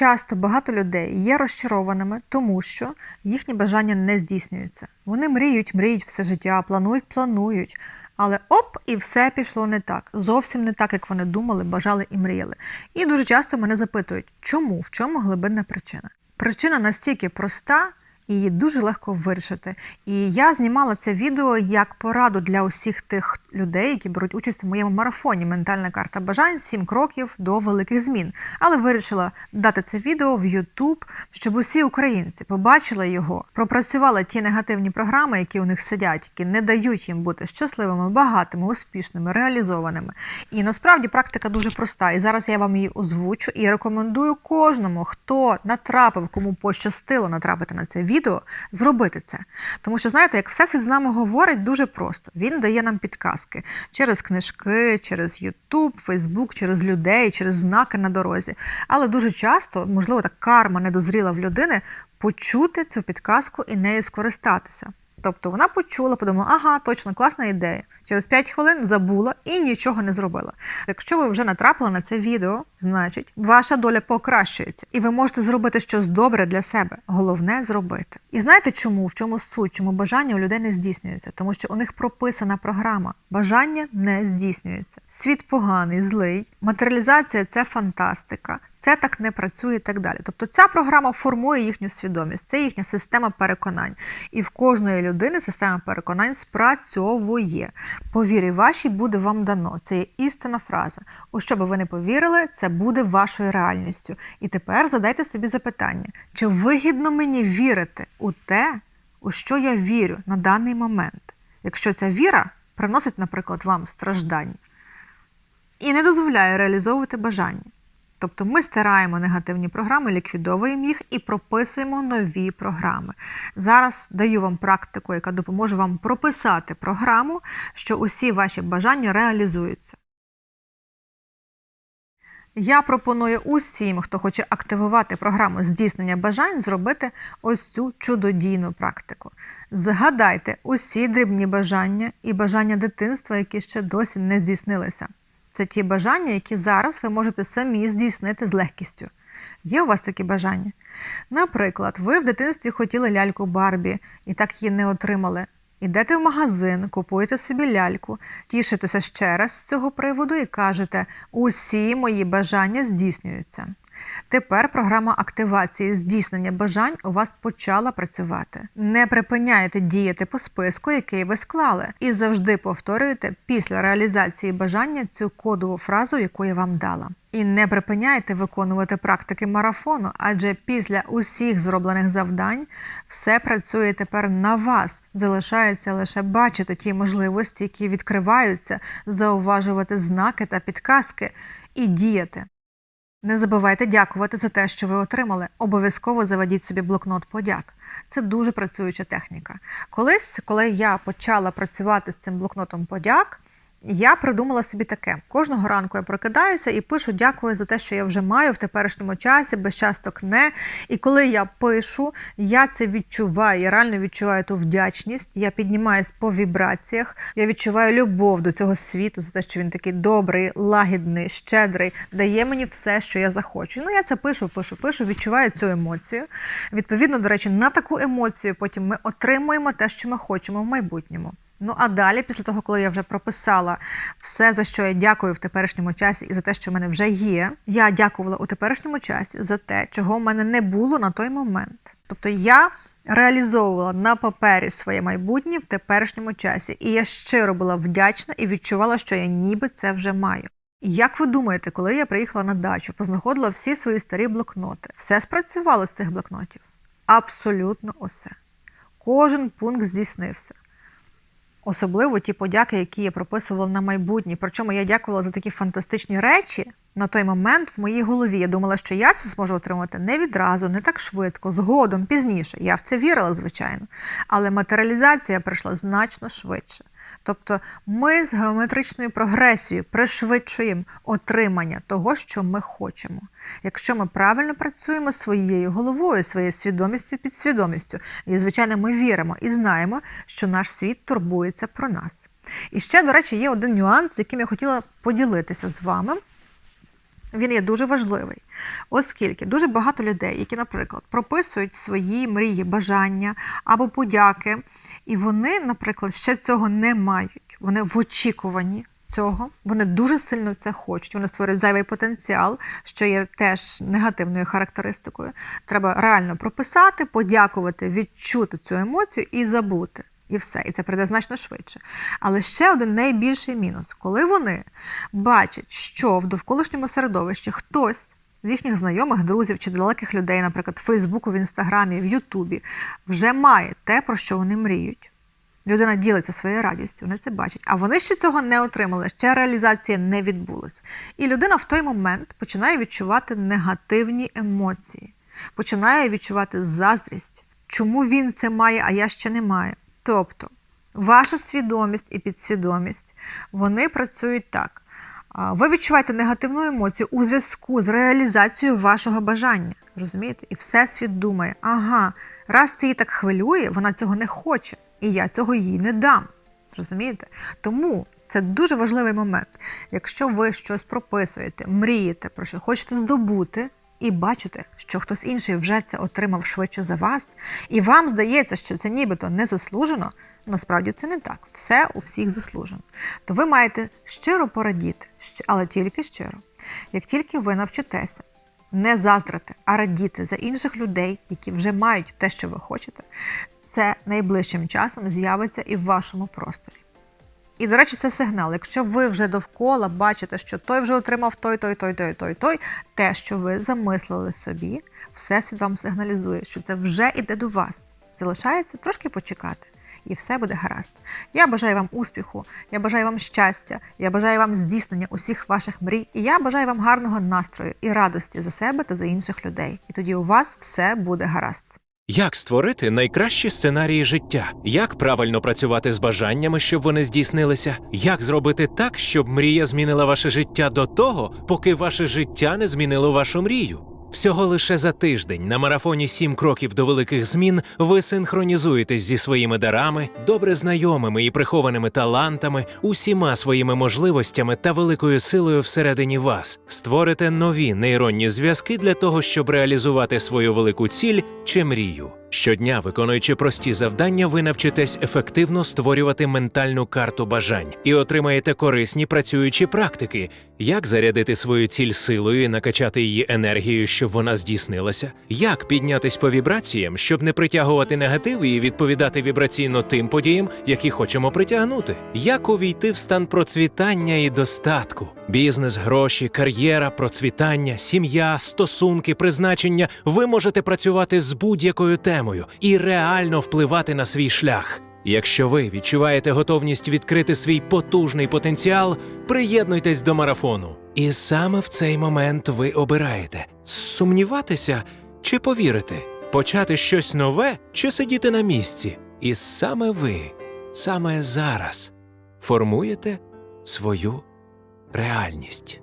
часто багато людей є розчарованими, тому що їхні бажання не здійснюються. Вони мріють, мріють все життя, планують, планують. Але оп, і все пішло не так. Зовсім не так, як вони думали, бажали і мріяли. І дуже часто мене запитують, чому, в чому глибинна причина? Причина настільки проста, її дуже легко вирішити. І я знімала це відео як пораду для усіх тих людей, які беруть участь у моєму марафоні Ментальна карта бажань сім кроків до великих змін. Але вирішила дати це відео в YouTube, щоб усі українці побачили його, пропрацювали ті негативні програми, які у них сидять, які не дають їм бути щасливими, багатими, успішними, реалізованими. І насправді практика дуже проста. І зараз я вам її озвучу і рекомендую кожному, хто натрапив, кому пощастило натрапити на це відео, зробити це. Тому що, знаєте, як Всесвіт з нами говорить дуже просто. Він дає нам підказки через книжки, через YouTube, Facebook, через людей, через знаки на дорозі. Але дуже часто, можливо, так карма не дозріла в людини, почути цю підказку і нею скористатися. Тобто вона почула, подумала, ага, точно класна ідея. Через 5 хвилин забула і нічого не зробила. Якщо ви вже натрапили на це відео, значить ваша доля покращується, і ви можете зробити щось добре для себе. Головне зробити. І знаєте чому? В чому суть? Чому бажання у людей не здійснюється? Тому що у них прописана програма. Бажання не здійснюється. Світ поганий, злий. Матеріалізація це фантастика. Це так не працює і так далі. Тобто ця програма формує їхню свідомість, це їхня система переконань. І в кожної людини система переконань спрацьовує. По вірі вашій буде вам дано. Це є істинна фраза. У що би ви не повірили, це буде вашою реальністю. І тепер задайте собі запитання: чи вигідно мені вірити у те, у що я вірю на даний момент? Якщо ця віра приносить, наприклад, вам страждання і не дозволяє реалізовувати бажання. Тобто ми стираємо негативні програми, ліквідовуємо їх і прописуємо нові програми. Зараз даю вам практику, яка допоможе вам прописати програму, що усі ваші бажання реалізуються. Я пропоную усім, хто хоче активувати програму здійснення бажань, зробити ось цю чудодійну практику. Згадайте усі дрібні бажання і бажання дитинства, які ще досі не здійснилися. Це ті бажання, які зараз ви можете самі здійснити з легкістю. Є у вас такі бажання? Наприклад, ви в дитинстві хотіли ляльку Барбі і так її не отримали. Ідете в магазин, купуєте собі ляльку, тішитеся ще раз з цього приводу і кажете: усі мої бажання здійснюються. Тепер програма активації здійснення бажань у вас почала працювати. Не припиняйте діяти по списку, який ви склали, і завжди повторюєте після реалізації бажання цю кодову фразу, яку я вам дала. І не припиняйте виконувати практики марафону, адже після усіх зроблених завдань все працює тепер на вас. Залишається лише бачити ті можливості, які відкриваються, зауважувати знаки та підказки і діяти. Не забувайте дякувати за те, що ви отримали. Обов'язково заведіть собі блокнот подяк. Це дуже працююча техніка. Колись, коли я почала працювати з цим блокнотом подяк, я придумала собі таке: кожного ранку я прокидаюся і пишу дякую за те, що я вже маю в теперішньому часі, без часток не. І коли я пишу, я це відчуваю, я реально відчуваю ту вдячність. Я піднімаюсь по вібраціях, я відчуваю любов до цього світу за те, що він такий добрий, лагідний, щедрий, дає мені все, що я захочу. Ну я це пишу, пишу, пишу, відчуваю цю емоцію. Відповідно, до речі, на таку емоцію потім ми отримуємо те, що ми хочемо в майбутньому. Ну а далі, після того, коли я вже прописала все, за що я дякую в теперішньому часі, і за те, що в мене вже є, я дякувала у теперішньому часі за те, чого в мене не було на той момент. Тобто я реалізовувала на папері своє майбутнє в теперішньому часі, і я щиро була вдячна і відчувала, що я ніби це вже маю. Як ви думаєте, коли я приїхала на дачу, познаходила всі свої старі блокноти, все спрацювало з цих блокнотів? Абсолютно усе. Кожен пункт здійснився. Особливо ті подяки, які я прописувала на майбутнє. Причому я дякувала за такі фантастичні речі на той момент в моїй голові. Я думала, що я це зможу отримати не відразу, не так швидко, згодом, пізніше. Я в це вірила, звичайно. Але матеріалізація прийшла значно швидше. Тобто ми з геометричною прогресією пришвидшуємо отримання того, що ми хочемо. Якщо ми правильно працюємо своєю головою, своєю свідомістю, підсвідомістю, і, звичайно, ми віримо і знаємо, що наш світ турбується про нас. І ще, до речі, є один нюанс, з яким я хотіла поділитися з вами. Він є дуже важливий, оскільки дуже багато людей, які, наприклад, прописують свої мрії, бажання або подяки, і вони, наприклад, ще цього не мають. Вони в очікуванні цього, вони дуже сильно це хочуть. Вони створюють зайвий потенціал, що є теж негативною характеристикою. Треба реально прописати, подякувати, відчути цю емоцію і забути. І все, і це прийде значно швидше. Але ще один найбільший мінус, коли вони бачать, що в довколишньому середовищі хтось з їхніх знайомих, друзів чи далеких людей, наприклад, в Фейсбуку, в Інстаграмі, в Ютубі, вже має те, про що вони мріють. Людина ділиться своєю радістю, вони це бачать. А вони ще цього не отримали, ще реалізація не відбулася. І людина в той момент починає відчувати негативні емоції, починає відчувати заздрість, чому він це має, а я ще не маю. Тобто, ваша свідомість і підсвідомість вони працюють так. Ви відчуваєте негативну емоцію у зв'язку з реалізацією вашого бажання. Розумієте? І всесвіт думає, ага, раз це її так хвилює, вона цього не хоче, і я цього їй не дам. Розумієте? Тому це дуже важливий момент. Якщо ви щось прописуєте, мрієте про що хочете здобути, і бачите, що хтось інший вже це отримав швидше за вас, і вам здається, що це нібито не заслужено, насправді це не так. Все у всіх заслужено. То ви маєте щиро порадіти, але тільки щиро. Як тільки ви навчитеся не заздрити, а радіти за інших людей, які вже мають те, що ви хочете, це найближчим часом з'явиться і в вашому просторі. І, до речі, це сигнал. Якщо ви вже довкола бачите, що той вже отримав той, той, той, той, той, той, те, що ви замислили собі, всесвіт вам сигналізує, що це вже іде до вас. Залишається трошки почекати, і все буде гаразд. Я бажаю вам успіху, я бажаю вам щастя, я бажаю вам здійснення усіх ваших мрій, і я бажаю вам гарного настрою і радості за себе та за інших людей. І тоді у вас все буде гаразд. Як створити найкращі сценарії життя? Як правильно працювати з бажаннями, щоб вони здійснилися? Як зробити так, щоб мрія змінила ваше життя до того, поки ваше життя не змінило вашу мрію? Всього лише за тиждень на марафоні сім кроків до великих змін ви синхронізуєтесь зі своїми дарами, добре знайомими і прихованими талантами, усіма своїми можливостями та великою силою всередині вас. Створите нові нейронні зв'язки для того, щоб реалізувати свою велику ціль чи мрію. Щодня, виконуючи прості завдання, ви навчитесь ефективно створювати ментальну карту бажань і отримаєте корисні працюючі практики, як зарядити свою ціль силою і накачати її енергією, щоб вона здійснилася, як піднятись по вібраціям, щоб не притягувати негатив і відповідати вібраційно тим подіям, які хочемо притягнути, як увійти в стан процвітання і достатку, бізнес, гроші, кар'єра, процвітання, сім'я, стосунки, призначення. Ви можете працювати з будь-якою темою і реально впливати на свій шлях. Якщо ви відчуваєте готовність відкрити свій потужний потенціал, приєднуйтесь до марафону. І саме в цей момент ви обираєте сумніватися чи повірити, почати щось нове чи сидіти на місці. І саме ви, саме зараз формуєте свою реальність.